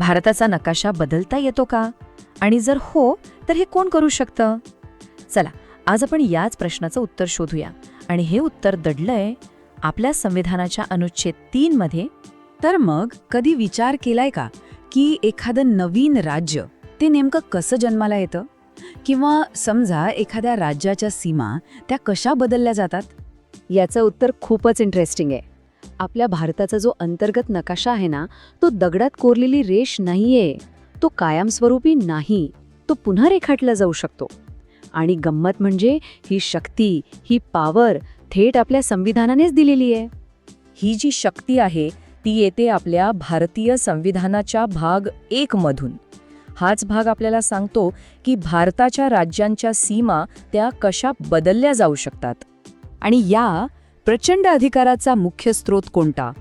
भारताचा नकाशा बदलता येतो का? आणि जर हो तर हे कोण करू शकतं? चला आज आपण याच प्रश्नाचं उत्तर शोधूया. आणि हे उत्तर दडलंय आपल्या संविधानाच्या अनुच्छेद तीन मध्ये. तर मग कधी विचार केलाय का की एखादं नवीन राज्य ते नेमकं कसं जन्माला येतं? किंवा समजा एखाद्या राज्याच्या सीमा त्या कशा बदलल्या जातात? याचं उत्तर खूपच इंटरेस्टिंग आहे. आपल्या भारताचा जो अंतर्गत नकाशा आहे ना तो दगडात कोरलेली रेष नाहीये. तो कायमस्वरूपी नाही. तो पुन्हा रेखाटला जाऊ शकतो. आणि गंमत म्हणजे ही शक्ती ही पॉवर थेट आपल्या संविधानानेच दिलेली आहे. ही जी शक्ती आहे ती येते आपल्या भारतीय संविधानाच्या भाग एक मधून. हाच भाग आपल्याला सांगतो की भारताच्या राज्यांच्या सीमा त्या कशा बदलल्या जाऊ शकतात. आणि या प्रचंड अधिकाराचा मुख्य स्रोत कोणता?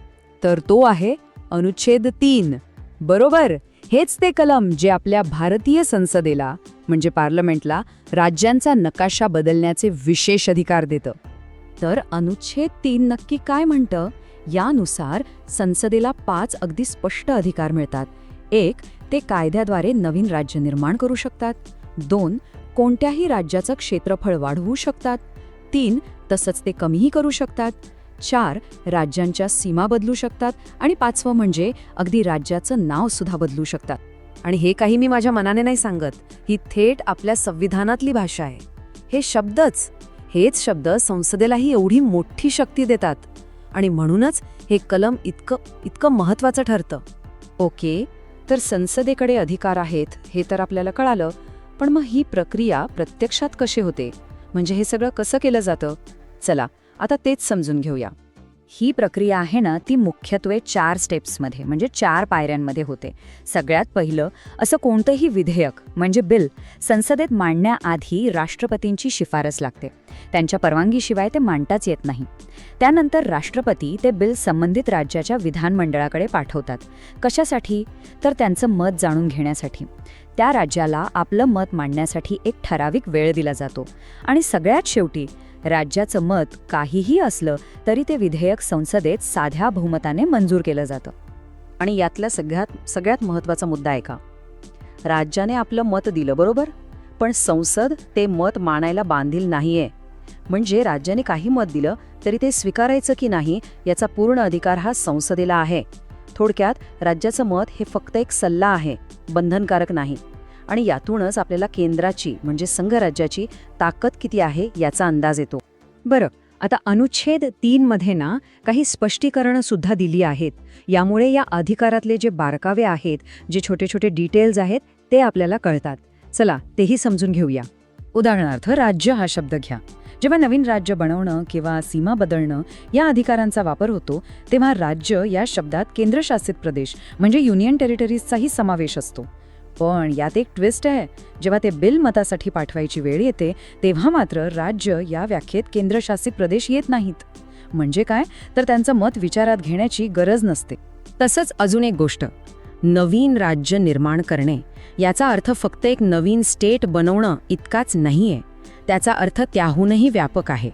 तर तो आहे अनुच्छेद तीन. बरोबर? हेच ते कलम जे आपल्या भारतीय संसदेला म्हणजे पार्लमेंटला राज्यांचा नकाशा बदलण्याचे विशेष अधिकार देतं. तर अनुच्छेद तीन नक्की काय म्हणतं? यानुसार संसदेला पाच अगदी स्पष्ट अधिकार मिळतात. एक ते कायद्याद्वारे नवीन राज्य निर्माण करू शकतात. दोन कोणत्याही राज्याचं क्षेत्रफळ वाढवू शकतात. तीन तसंच ते कमीही करू शकतात. चार राज्यांच्या सीमा बदलू शकतात. आणि पाचवं म्हणजे अगदी राज्याचं नाव सुद्धा बदलू शकतात. आणि हे काही मी माझ्या मनाने नाही सांगत. ही थेट आपल्या संविधानातली भाषा आहे. हे शब्दच हेच शब्द संसदेलाही एवढी मोठी शक्ती देतात. आणि म्हणूनच हे कलम इतकं इतकं महत्वाचं ठरतं. ओके तर संसदेकडे अधिकार आहेत हे तर आपल्याला कळालं. पण मग ही प्रक्रिया प्रत्यक्षात कशी होते? म्हणजे हे सगळं कसं केलं जातं? चला आता तेच समजून घेऊया. ही प्रक्रिया आहे ना ती मुख्यत्वे चार स्टेप्समध्ये म्हणजे चार पायऱ्यांमध्ये होते. सगळ्यात पहिलं असं कोणतंही विधेयक म्हणजे बिल संसदेत मांडण्याआधी राष्ट्रपतींची शिफारस लागते. त्यांच्या परवानगीशिवाय ते मांडताच येत नाही. त्यानंतर राष्ट्रपती ते बिल संबंधित राज्याच्या विधानमंडळाकडे पाठवतात. कशासाठी? तर त्यांचं मत जाणून घेण्यासाठी. त्या राज्याला आपलं मत मांडण्यासाठी एक ठराविक वेळ दिला जातो. आणि सगळ्यात शेवटी राज्याचं मत काहीही असलं तरी ते विधेयक संसदेत साध्या बहुमताने मंजूर केलं जातं. आणि यातला सगळ्यात सगळ्यात महत्त्वाचा मुद्दा आहे का? राज्याने आपलं मत दिलं बरोबर? पण संसद ते मत मानायला बांधील नाहीये. म्हणजे राज्याने काही मत दिलं तरी ते स्वीकारायचं की नाही याचा पूर्ण अधिकार हा संसदेला आहे. थोडक्यात राज्याचं मत हे फक्त एक सल्ला आहे बंधनकारक नाही. आणि यातूनच आपल्याला केंद्राची म्हणजे संघराज्याची ताकद किती आहे याचा अंदाज येतो. बरं आता अनुच्छेद तीन मध्ये ना काही स्पष्टीकरणं सुद्धा दिली आहेत. यामुळे या अधिकारातले जे बारकावे आहेत जे छोटे छोटे डिटेल्स आहेत ते आपल्याला कळतात. चला तेही समजून घेऊया. उदाहरणार्थ राज्य हा शब्द घ्या. जेव्हा नवीन राज्य बनवणं किंवा सीमा बदलणं या अधिकारांचा वापर होतो तेव्हा राज्य या शब्दात केंद्रशासित प्रदेश म्हणजे युनियन टेरिटरीजचाही समावेश असतो. पण यात एक ट्विस्ट आहे. जेव्हा ते बिल मतासाठी पाठवायची वेळ येते तेव्हा मात्र राज्य या व्याख्येत केंद्रशासित प्रदेश येत नाहीत. म्हणजे काय? तर त्यांचं मत विचारात घेण्याची गरज नसते. तसंच अजून एक गोष्ट. नवीन राज्य निर्माण करणे याचा अर्थ फक्त एक नवीन स्टेट बनवणं इतकाच नाहीये. त्याचा अर्थ त्याहूनही व्यापक आहे.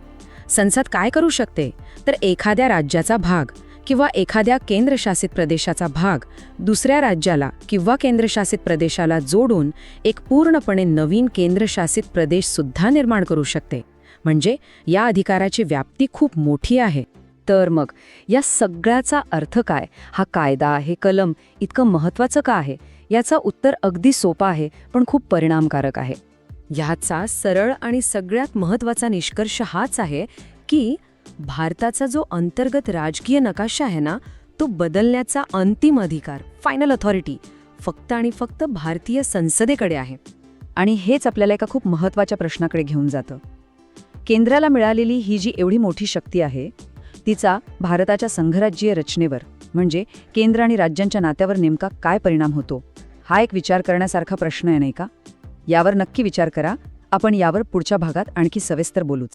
संसद काय करू शकते? तर एखाद्या राज्याचा भाग किंवा एखाद्या केंद्रशासित प्रदेशाचा भाग दुसऱ्या राज्याला किंवा केंद्रशासित प्रदेशाला जोडून एक पूर्णपणे नवीन केंद्रशासित प्रदेशसुद्धा निर्माण करू शकते. म्हणजे या अधिकाराची व्याप्ती खूप मोठी आहे. तर मग या सगळ्याचा अर्थ काय? हा कायदा हे कलम इतकं महत्वाचं का आहे? याचं उत्तर अगदी सोपं आहे पण खूप परिणामकारक आहे. ह्याचा सरळ आणि सगळ्यात महत्त्वाचा निष्कर्ष हाच आहे की भारताचा जो अंतर्गत राजकीय नकाशा आहे ना तो बदलण्याचा अंतिम अधिकार फायनल अथॉरिटी फक्त आणि फक्त भारतीय संसदेकडे आहे. आणि हेच आपल्याला एका खूप महत्त्वाच्या प्रश्नाकडे घेऊन जातं. केंद्राला मिळालेली ही जी एवढी मोठी शक्ती आहे तिचा भारताच्या संघराज्यीय रचनेवर म्हणजे केंद्र आणि राज्यांच्या नात्यावर नेमका काय परिणाम होतो हा एक विचार करण्यासारखा प्रश्न आहे नाही का? यावर नक्की विचार करा. आपण यावर पुढच्या भागात आणखी सविस्तर बोलूच.